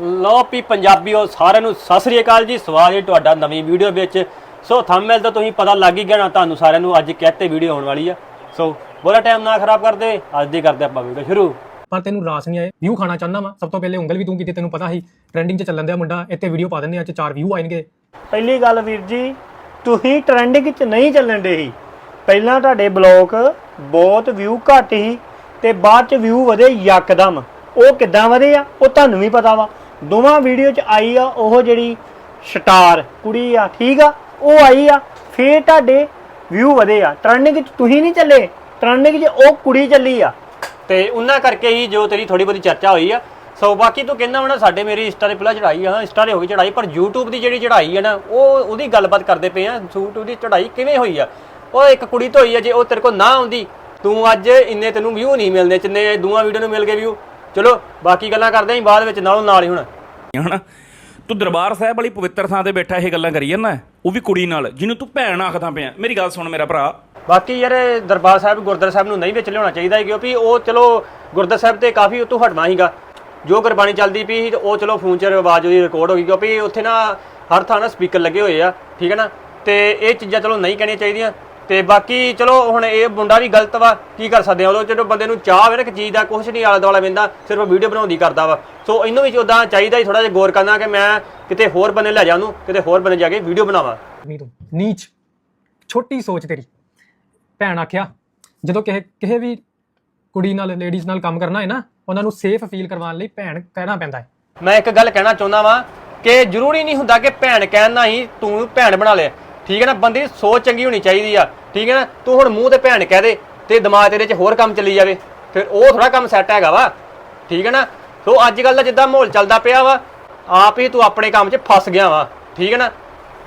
ਲੋ ਪੀ ਪੰਜਾਬੀਓ ਸਾਰਿਆਂ ਨੂੰ ਸਤਿ ਸ੍ਰੀ ਅਕਾਲ ਜੀ। ਸਵਾਗਤ ਹੈ ਤੁਹਾਡਾ ਨਵੀਂ ਵੀਡੀਓ ਵਿੱਚ। ਸੋ ਥੰਬਨੇਲ ਤੋਂ ਤੁਸੀਂ ਪਤਾ ਲੱਗ ਹੀ ਗਿਆ ਨਾ ਤੁਹਾਨੂੰ ਸਾਰਿਆਂ ਨੂੰ ਅੱਜ ਕਿਹਤੇ ਵੀਡੀਓ ਆਉਣ ਵਾਲੀ ਆ। ਸੋ ਬੋਲਾ ਟਾਈਮ ਨਾ ਖਰਾਬ ਕਰਦੇ ਅੱਜ ਦੀ ਕਰਦੇ ਆਪਾਂ ਵੀਡੀਓ ਸ਼ੁਰੂ। ਪਰ ਤੈਨੂੰ ਰਾਸ ਨਹੀਂ ਆਏ? ਵਿਊ ਖਾਣਾ ਚਾਹੁੰਦਾ ਵਾ? ਸਭ ਤੋਂ ਪਹਿਲੇ ਉਂਗਲ ਵੀ ਤੂੰ ਕੀਤੀ ਤੈਨੂੰ ਪਤਾ ਸੀ। ਟ੍ਰੈਂਡਿੰਗ 'ਚ ਚੱਲਣ ਦਿਆ ਮੁੰਡਾ ਇੱਥੇ ਵੀਡੀਓ ਪਾ ਦਿੰਦੇ ਆ ਚ ਚਾਰ ਵਿਊ ਆਣਗੇ ਪਹਿਲੀ ਗੱਲ ਵੀਰ ਜੀ ਤੁਸੀਂ ਟ੍ਰੈਂਡਿੰਗ 'ਚ ਨਹੀਂ ਚੱਲਣ ਦੇ ਸੀ। ਪਹਿਲਾਂ ਤੁਹਾਡੇ ਬਲੌਗ ਬਹੁਤ ਵਿਊ ਘੱਟ ਸੀ ਤੇ ਬਾਅਦ 'ਚ ਵਿਊ ਵਧੇ ਯਕਦਮ। ਉਹ ਕਿੱਦਾਂ ਵਧੇ ਆ ਉਹ ਤੁਹਾਨੂੰ ਵੀ ਪਤਾ ਵਾ। ਦੋਵਾਂ ਵੀਡੀਓ 'ਚ ਆਈ ਆ ਉਹ ਜਿਹੜੀ ਸਟਾਰ ਕੁੜੀ ਆ, ਠੀਕ ਆ? ਉਹ ਆਈ ਆ, ਫੇਰ ਤੁਹਾਡੇ ਵਿਊ ਵਧੇ ਆ। ਟਰਨਿੰਗ 'ਚ ਤੁਸੀਂ ਨਹੀਂ ਚੱਲੇ ਟਰਨਿੰਗ 'ਚ ਉਹ ਕੁੜੀ ਚੱਲੀ ਆ। ਤੇ ਉਹਨਾਂ ਕਰਕੇ ਹੀ ਜੋ ਤੇਰੀ ਥੋੜੀ ਬਹੁਤੀ ਚਰਚਾ ਹੋਈ ਆ। ਸੋ ਬਾਕੀ ਤੂੰ ਕਹਿੰਦਾ ਹੋਣਾ, ਸਾਡੇ ਮੇਰੀ ਇੰਸਟਾ ਤੇ ਪਹਿਲਾਂ ਚੜਾਈ ਆ, ਇੰਸਟਾ ਤੇ ਹੋ ਗਈ ਚੜਾਈ ਪਰ YouTube ਦੀ ਜਿਹੜੀ ਚੜਾਈ ਆ ਨਾ, ਉਹ ਉਹਦੀ ਗੱਲਬਾਤ ਕਰਦੇ ਪਏ ਆ। YouTube ਦੀ ਚੜਾਈ ਕਿਵੇਂ ਹੋਈ ਆ? ਉਹ ਇੱਕ ਕੁੜੀ ਤੋਂ ਹੋਈ ਆ, ਜੇ ਉਹ ਤੇਰੇ ਕੋਲ ਨਾ ਆਉਂਦੀ, ਤੂੰ ਅੱਜ ਇੰਨੇ ਤੈਨੂੰ ਵਿਊ ਨਹੀਂ ਮਿਲਦੇ ਜਿੰਨੇ ਦੋਵਾਂ ਵੀਡੀਓ ਨੂੰ ਮਿਲ ਗਏ ਵਿਊ ਚਲੋ ਬਾਕੀ ਗੱਲਾਂ ਕਰਦੇ ਆਂ ਬਾਅਦ ਵਿੱਚ ਨਾਲੋਂ ਨਾਲ ਹੀ ਹੁਣ। ਹਨਾ ਤੂੰ ਦਰਬਾਰ ਸਾਹਿਬ ਵਾਲੀ ਪਵਿੱਤਰ ਥਾਂ ਤੇ ਬੈਠਾ ਇਹ ਗੱਲਾਂ ਕਰੀ ਜਾਂਦਾ ਉਹ ਵੀ ਕੁੜੀ ਨਾਲ ਜਿਹਨੂੰ ਤੂੰ ਭੈਣ ਆਖਦਾ ਪਿਆ। ਮੇਰੀ ਗੱਲ ਸੁਣ ਮੇਰਾ ਭਰਾ। ਬਾਕੀ ਯਾਰ ਇਹ ਦਰਬਾਰ ਸਾਹਿਬ ਗੁਰਦੁਆਰਾ ਸਾਹਿਬ ਨੂੰ ਨਹੀਂ ਵਿੱਚ ਲਿਆਉਣਾ ਚਾਹੀਦਾ ਹੈ ਕਿਉਂਕਿ ਉਹ ਚਲੋ ਗੁਰਦੁਆਰਾ ਸਾਹਿਬ ਤੇ ਕਾਫੀ ਉਤੋਂ ਹਟਣਾ ਸੀਗਾ। ਜੋ ਗੁਰਬਾਣੀ ਚੱਲਦੀ ਪਈ ਸੀ ਤੇ ਉਹ ਚਲੋ ਫੋਨ 'ਚ ਆਵਾਜ਼ ਉਹਦੀ ਰਿਕਾਰਡ ਹੋ ਗਈ ਕਿਉਂਕਿ ਉੱਥੇ ਨਾ ਹਰ ਥਾਂ ਨਾ ਸਪੀਕਰ ਲੱਗੇ ਹੋਏ ਆ ਠੀਕ ਹੈ ਨਾ? ਤੇ ਇਹ ਚੀਜ਼ਾਂ ਚਲੋ ਨਹੀਂ ਕਹਿਣੀਆਂ ਚਾਹੀਦੀਆਂ। ਤੇ ਬਾਕੀ ਚਲੋ ਹੁਣ ਇਹ ਮੁੰਡਾ ਵੀ ਗਲਤ ਵਾ ਕੀ ਕਰ ਸਕਦੇ ਆ? ਉਹ ਜਦੋਂ ਬੰਦੇ ਨੂੰ ਚਾਹ ਹੋਵੇ ਨਾ ਕਿ ਚੀਜ਼ ਦਾ ਕੁਝ ਨਹੀਂ ਆਲਾ ਦੁਆਲਾ ਬੰਦਾ ਸਿਰਫ ਵੀਡੀਓ ਬਣਾਉਂਦੀ ਕਰਦਾ ਵਾ। ਸੋ ਇਹਨੂੰ ਵੀ ਉਦਾਂ ਚਾਹੀਦਾ ਹੀ ਥੋੜਾ ਜਿਹਾ ਗੌਰ ਕਰਨਾ ਕਿ ਮੈਂ ਕਿਤੇ ਹੋਰ ਬੰਦੇ ਲੈ ਜਾ ਉਹਨੂੰ ਕਿਤੇ ਹੋਰ ਬੰਦੇ ਜਾ ਕੇ ਵੀਡੀਓ ਬਣਾਵਾਂ। ਨੀਚ ਛੋਟੀ ਸੋਚ ਤੇਰੀ। ਭੈਣ ਆਖਿਆ ਜਦੋਂ ਕਿਸੇ ਕਿਸੇ ਵੀ ਕੁੜੀ ਨਾਲ ਲੇਡੀਜ਼ ਨਾਲ ਕੰਮ ਕਰਨਾ ਹੈ ਨਾ ਉਹਨਾਂ ਨੂੰ ਸੇਫ ਫੀਲ ਕਰਵਾਉਣ ਲਈ ਭੈਣ ਕਹਿਣਾ ਪੈਂਦਾ ਹੈ। ਮੈਂ ਇੱਕ ਗੱਲ ਕਹਿਣਾ ਚਾਹੁੰਦਾ ਵਾਂ ਕਿ ਜ਼ਰੂਰੀ ਨਹੀਂ ਹੁੰਦਾ ਕਿ ਭੈਣ ਕਹਿਣਾ ਹੀ ਤੂੰ ਭੈਣ ਬਣਾ ਲੈ। ਠੀਕ ਹੈ ਨਾ? ਬੰਦੇ ਦੀ ਸੋਚ ਚੰਗੀ ਹੋਣੀ ਚਾਹੀਦੀ ਆ। ਠੀਕ ਹੈ ਨਾ? ਤੂੰ ਹੁਣ ਮੂੰਹ ਤੇ ਭੈਣ ਕਹਿ ਦੇ, ਤੇ ਦਿਮਾਗ ਤੇਰੇ 'ਚ ਹੋਰ ਕੰਮ ਚੱਲੀ ਜਾਵੇ। ਫਿਰ ਉਹ ਥੋੜਾ ਕੰਮ ਸੈੱਟ ਹੈਗਾ ਵਾ। ਠੀਕ ਹੈ ਨਾ? ਸੋ ਅੱਜ ਕੱਲ ਦਾ ਜਿੱਦਾਂ ਮਾਹੌਲ ਚੱਲਦਾ ਪਿਆ ਵਾ, ਆਪ ਹੀ ਤੂੰ ਆਪਣੇ ਕੰਮ 'ਚ ਫਸ ਗਿਆ ਵਾ। ਠੀਕ ਹੈ ਨਾ?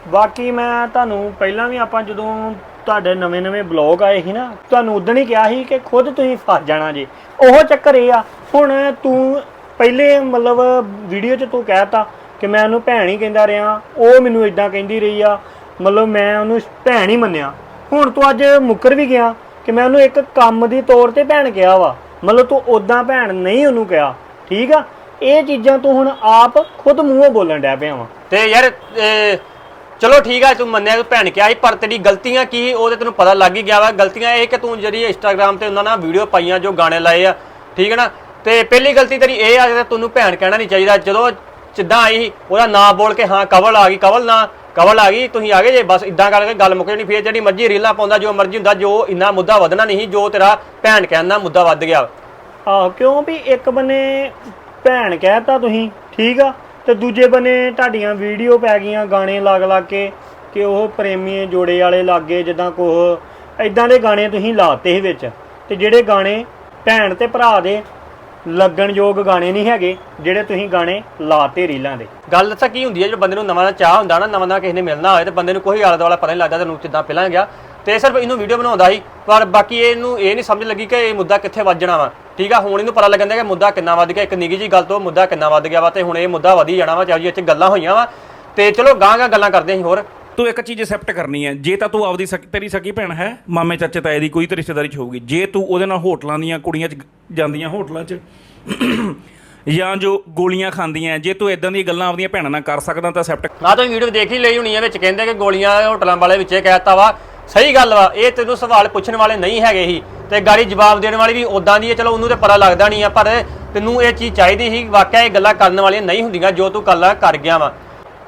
ਬਾਕੀ ਮੈਂ ਤੁਹਾਨੂੰ ਪਹਿਲਾਂ ਵੀ ਆਪਾਂ ਜਦੋਂ ਤੁਹਾਡੇ ਨਵੇਂ-ਨਵੇਂ ਬਲੌਗ ਆਏ ਸੀ ਨਾ, ਤੁਹਾਨੂੰ ਉਦੋਂ ਹੀ ਕਿਹਾ ਸੀ ਕਿ ਖੁਦ ਤੁਸੀਂ ਫਸ ਜਾਣਾ ਜੇ। ਉਹ ਚੱਕਰ ਇਹ ਆ, ਹੁਣ ਤੂੰ ਪਹਿਲੇ ਮਤਲਬ ਵੀਡੀਓ 'ਚ ਤੂੰ ਕਹਿਤਾ ਕਿ ਮੈਂ ਉਹਨੂੰ ਭੈਣ ਹੀ ਕਹਿੰਦਾ ਰਿਹਾ, ਉਹ ਮੈਨੂੰ ਇਦਾਂ ਕਹਿੰਦੀ ਰਹੀ ਆ, ਮਤਲਬ ਮੈਂ ਉਹਨੂੰ ਭੈਣ ਹੀ ਮੰਨਿਆ। ਹੁਣ ਤੂੰ ਅੱਜ ਮੁੱਕਰ ਵੀ ਗਿਆ ਕਿ ਮੈਂ ਉਹਨੂੰ ਇੱਕ ਕੰਮ ਦੀ ਤੌਰ ਤੇ ਭੈਣ ਕਿਹਾ ਵਾ। ਮਤਲਬ ਤੂੰ ਉਦਾਂ ਭੈਣ ਨਹੀਂ ਉਹਨੂੰ ਕਿਹਾ ਠੀਕ ਆ? ਇਹ ਚੀਜ਼ਾਂ ਤੂੰ ਹੁਣ ਆਪ ਖੁਦ ਮੂੰਹੋਂ ਬੋਲਣ ਡਿਆ ਪਿਆ ਵਾ। ਤੇ ਯਾਰ ਇਹ ਚਲੋ ਠੀਕ ਆ ਤੂੰ ਮੰਨਿਆ ਤੂੰ ਭੈਣ ਕਿਹਾ ਸੀ ਪਰ ਤੇਰੀ ਗਲਤੀਆਂ ਕੀ ਸੀ, ਉਹ ਤੇ ਤੈਨੂੰ ਪਤਾ ਲੱਗ ਹੀ ਗਿਆ ਵਾ। ਗਲਤੀਆਂ ਇਹ ਕਿ ਤੂੰ ਜਿਹੜੀ ਇੰਸਟਾਗ੍ਰam ਤੇ ਉਹਨਾਂ ਨਾਲ ਵੀਡੀਓ ਪਾਈਆਂ ਜੋ ਗਾਣੇ ਲਾਏ ਆ ਠੀਕ ਹੈ ਨਾ? ਤੇ ਪਹਿਲੀ ਗਲਤੀ ਤੇਰੀ ਇਹ ਆ ਕਿ ਤੈਨੂੰ ਭੈਣ ਕਹਿਣਾ ਨਹੀਂ ਚਾਹੀਦਾ। ਜਦੋਂ ਜਿੱਦਾਂ ਆਈ ਸੀ, ਉਹਦਾ ਨਾਂ ਬੋਲ ਕੇ ਹਾਂ ਕਵਲ ਆ ਗਈ ਕਵਲ ਨਾ। ਕਵਲ ਆ ਗਈ, ਤੁਸੀਂ ਆ ਗਏ ਜੇ, ਬਸ ਇਦਾਂ ਕਰਕੇ ਗੱਲ ਮੁੱਕ ਜਾਣੀ, ਫੇਰ ਜਿਹੜੀ ਮਰਜ਼ੀ ਰੀਲਾਂ ਪਾਉਂਦਾ, ਜੋ ਮਰਜ਼ੀ ਹੁੰਦਾ, ਜੋ ਇੰਨਾ ਮੁੱਦਾ ਵਧਣਾ ਨਹੀਂ, ਜੋ ਤੇਰਾ ਭੈਣ ਕਹਿਣ ਦਾ ਮੁੱਦਾ ਵੱਧ ਗਿਆ। ਆਹ, ਕਿਉਂ ਵੀ ਇੱਕ ਬੰਨੇ ਭੈਣ ਕਹਿਤਾ ਤੁਸੀਂ, ਠੀਕ ਆ, ਤੇ ਦੂਜੇ ਬੰਨੇ ਤੁਹਾਡੀਆਂ ਵੀਡੀਓ ਪੈ ਗਈਆਂ ਗਾਣੇ ਲੱਗ ਲੱਗ ਕੇ, ਕਿ ਉਹ ਪ੍ਰੇਮੀ ਜੋੜੇ ਵਾਲੇ ਲਾਗੇ, ਜਿੱਦਾਂ ਕੋਹ ਐਦਾਂ ਦੇ ਗਾਣੇ ਤੁਸੀਂ ਲਾਤੇ ਸੀ ਵਿੱਚ, ਤੇ ਜਿਹੜੇ ਗਾਣੇ ਭੈਣ ਤੇ ਭਰਾ ਦੇ ਲੱਗਣਯੋਗ ਗਾਣੇ ਨਹੀਂ ਹੈਗੇ, ਜਿਹੜੇ ਤੁਸੀਂ ਗਾਣੇ ਲਾਤੇ ਰੀਲਾਂ ਦੇ। ਗੱਲ ਦੱਸਾਂ ਕੀ ਹੁੰਦੀ ਹੈ, ਜਦੋਂ ਬੰਦੇ ਨੂੰ ਨਵਾਂ ਦਾ ਚਾਹ ਹੁੰਦਾ ਨਾ, ਨਵਾਂ ਦਾ ਕਿਸੇ ਨੇ ਮਿਲਣਾ ਹੋਏ ਤੇ ਬੰਦੇ ਨੂੰ ਕੋਈ ਆਲਾ ਦੁਆਲਾ ਪਤਾ ਨਹੀਂ ਲੱਗਦਾ, ਤੈਨੂੰ ਕਿੱਦਾਂ ਪਹਿਲਾਂ ਗਿਆ। ਤੇ ਸਿਰਫ ਇਹਨੂੰ ਵੀਡੀਓ ਬਣਾਉਂਦਾ ਸੀ, ਪਰ ਬਾਕੀ ਇਹਨੂੰ ਇਹ ਨਹੀਂ ਸਮਝ ਲੱਗੀ ਕਿ ਇਹ ਮੁੱਦਾ ਕਿੱਥੇ ਵੱਜਣਾ ਵਾ। ਠੀਕ ਆ, ਹੁਣ ਇਹਨੂੰ ਪਤਾ ਲੱਗਣ ਦਿਆ ਕਿ ਮੁੱਦਾ ਕਿੰਨਾ ਵੱਧ ਗਿਆ, ਇੱਕ ਨਿੱਗੀ ਜੀ ਗੱਲ ਤੋਂ ਮੁੱਦਾ ਕਿੰਨਾ ਵੱਧ ਗਿਆ ਵਾ, ਤੇ ਹੁਣ ਇਹ ਮੁੱਦਾ ਵਧੀ ਜਾਣਾ ਵਾ, ਚਾਹੇ ਇਹ ਚ ਗੱਲਾਂ ਹੋਈਆਂ ਵਾ। ਤੇ ਚਲੋ ਗਾਂ ਗਾਂ ਗੱਲਾਂ ਕਰਦੇ ਅਸੀਂ ਹੋਰ। ਤੂੰ ਇੱਕ ਚੀਜ਼ ਐਕਸੈਪਟ ਕਰਨੀ ਹੈ। ਜੇ ਤਾਂ ਤੂੰ ਆਪਦੀ ਸਕ ਤੇਰੀ ਸਕੀ ਭੈਣ ਹੈ, ਮਾਮੇ, ਚਾਚੇ, ਤਾਏ ਦੀ ਕੋਈ ਤੇ ਰਿਸ਼ਤੇਦਾਰੀ ਚ ਹੋਊਗੀ। ਜੇ ਤੂੰ ਉਹਦੇ ਨਾਲ ਹੋਟਲਾਂ ਦੀਆਂ ਕੁੜੀਆਂ ਚ ਜਾਂਦੀਆਂ ਹੋਟਲਾਂ ਚ, ਜਾਂ ਜੋ ਗੋਲੀਆਂ ਖਾਂਦੀਆਂ, ਜੇ ਤੂੰ ਇਦਾਂ ਦੀਆਂ ਗੱਲਾਂ ਆਪਦੀਆਂ ਭੈਣਾਂ ਨਾਲ ਕਰ ਸਕਦਾ ਤਾਂ ਐਕਸੈਪਟ ਨਾ ਤਾਂ ਵੀਡੀਓ ਦੇਖ ਹੀ ਲਈ ਹੋਣੀ ਹੈ ਵਿੱਚ, ਕਹਿੰਦੇ ਕਿ ਗੋਲੀਆਂ ਹੋਟਲਾਂ ਵਾਲੇ ਵਿੱਚੇ ਕਹਿਤਾ ਵਾ। ਸਹੀ ਗੱਲ ਵਾ, ਇਹ ਤੈਨੂੰ ਸਵਾਲ ਪੁੱਛਣ ਵਾਲੇ ਨਹੀਂ ਹੈਗੇ ਹੀ। ਤੇ ਗਾੜੀ ਜਵਾਬ ਦੇਣ ਵਾਲੀ ਵੀ ਉਦਾਂ ਦੀ ਹੈ ਚਲੋ ਉਹਨੂੰ ਤੇ ਪਤਾ ਲੱਗਦਾ ਨਹੀਂ ਆ, ਪਰ ਤੈਨੂੰ ਇਹ ਚੀਜ਼ ਚਾਹੀਦੀ ਸੀ, ਵਾਕਿਆ ਇਹ ਗੱਲਾਂ ਕਰਨ ਵਾਲੀਆਂ ਨਹੀਂ ਹੁੰਦੀਆਂ ਜੋ ਤੂੰ ਗੱਲਾਂ ਕਰ ਗਿਆ ਵਾ।